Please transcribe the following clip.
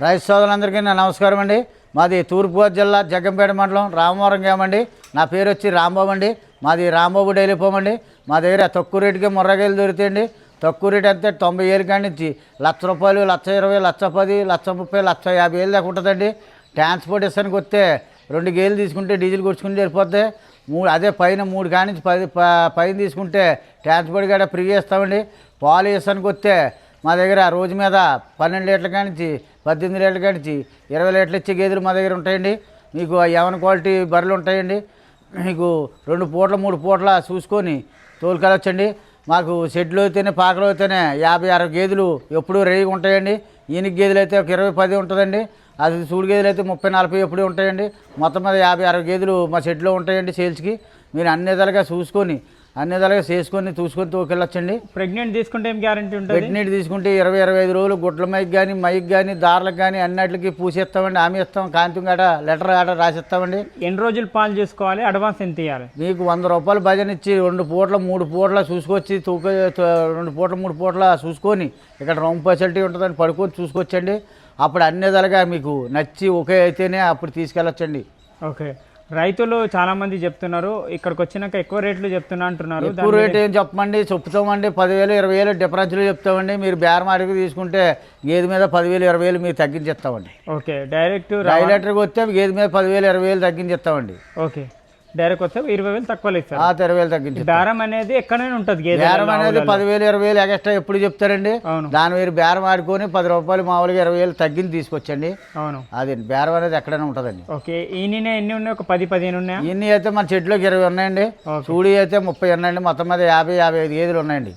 రైతు సోదరులందరికీ నా నమస్కారం అండి. మాది తూర్పుగోదావరి జిల్లా జగ్గంపేట మండలం రామవరం గేమండి నా పేరు వచ్చి రాంబాబు అండి. మాది రాంబాబు డైలీ పోమండి మా దగ్గర తక్కువ రేటుకే ముర్రగాయలు దొరుకుతాయండి. తక్కువ రేటు అంతే తొంభై ఏళ్ళ కాడి నుంచి లక్ష రూపాయలు లక్ష ఇరవై లక్ష పది లక్ష ముప్పై లక్ష యాభై ఏళ్ళు దాకా ఉంటుందండి. ట్రాన్స్పోర్ట్ వస్తే రెండు గేలు తీసుకుంటే డీజిల్ కొట్టుకుంటే వెళ్ళిపోతే మూడు అదే పైన మూడు కాడి నుంచి పది ప- పైన తీసుకుంటే ట్రాన్స్పోర్ట్ గడ ఫ్రీ ఇస్తామండి పాలు ఇస్తానికి వస్తే మా దగ్గర రోజు మీద పన్నెండు లీటర్ల కానించి పద్దెనిమిది లీటర్ల కానించి ఇరవై లీటర్లు ఇచ్చే గేదెలు మా దగ్గర ఉంటాయండి. మీకు యవన క్వాలిటీ బర్రెలు ఉంటాయండి. మీకు రెండు పూటల మూడు పూటల చూసుకొని తోలుకెళ్ళొచ్చండి మాకు షెడ్లు అయితేనే పాకలు అయితేనే యాభై అరవై గేదెలు ఎప్పుడూ రెడీగా ఉంటాయండి. ఈయనకి గేదెలు అయితే ఒక ఇరవై పది ఉంటుందండి. అది సూడు గేదెలు అయితే ముప్పై నలభై ఎప్పుడు ఉంటాయండి. మొత్తం మీద యాభై అరవై గేదెలు మా షెడ్లో ఉంటాయండి సేల్స్కి. మీరు అన్ని విధాలుగా చూసుకొని అన్ని విధాలుగా చేసుకొని చూసుకొని తోకెళ్ళొచ్చండి. ప్రెగ్నెంట్ తీసుకుంటే ఏం గ్యారంటీ ఉంటుంది? వెట్నీటి తీసుకుంటే ఇరవై ఇరవై ఐదు రోజులు గుడ్ల మైకి కానీ మైకి కానీ దారులకు కానీ అన్నిటికి పూసిస్తామండి. హామీ ఇస్తాం. కాంతి గట లెటర్ గట రాసిస్తామండి. ఎన్ని రోజులు పాలు చేసుకోవాలి? అడ్వాన్స్ ఎంత ఇవ్వాలి మీకు వంద రూపాయలు భజన ఇచ్చి రెండు పూట్ల మూడు పూట్ల చూసుకొచ్చి తూక త- రెండు పూట్ల మూడు పూట్ల చూసుకొని ఇక్కడ రూమ్ ఫెసిలిటీ ఉంటుందని పడుకొని చూసుకొచ్చండి. అప్పుడు అన్ని విధాలుగా మీకు నచ్చి ఒకే అయితేనే అప్పుడు తీసుకెళ్ళొచ్చండి. ఓకే రైతులు చాలా మంది చెప్తున్నారు ఇక్కడికి వచ్చినాక ఎక్కువ రేట్లు చెప్తున్నా అంటున్నారు. ఎక్కువ రేట్ ఏం చెప్పమండి చెప్తామండి. పదివేలు ఇరవై వేలు డిఫరెన్స్లు చెప్తామండి. మీరు బేరం అడిగి తీసుకుంటే గేదె మీద పదివేలు ఇరవై వేలు మీకు తగ్గించేస్తామండి. ఓకే డైరెక్ట్ రైలేటర్కి వస్తే గేదె మీద పదివేలు ఇరవై వేలు తగ్గించేస్తామండి. ఓకే. డైరెక్ట్ వస్తే ఇరవై వేలు తక్కువ ఇస్తారు. ఇరవై వేలు తగ్గించేస్తాం బేరం అనేది ఎక్కడైనా ఉంటుంది బేరం అనేది పదివేలు ఇరవై వేలు ఎక్స్ట్రా ఎప్పుడు చెప్తారండి? అవును. దాని మీరు బేరం ఆడుకొని పది రూపాయలు మామూలుగా ఇరవై వేలు తగ్గింది తీసుకొచ్చండి. అవును. అది బేరం అనేది ఎక్కడైనా ఉంటుందండి. ఓకే ఈయన ఎన్ని ఉన్నాయి? ఒక పది పదిహేను ఉన్నాయా? ఇన్ని అయితే మన చెట్లోకి ఇరవై ఉన్నాయండి. చూడి అయితే ముప్పై ఉన్నాయండి. మొత్తం మీద యాభై యాభై ఐదు గేదెలు ఉన్నాయండి.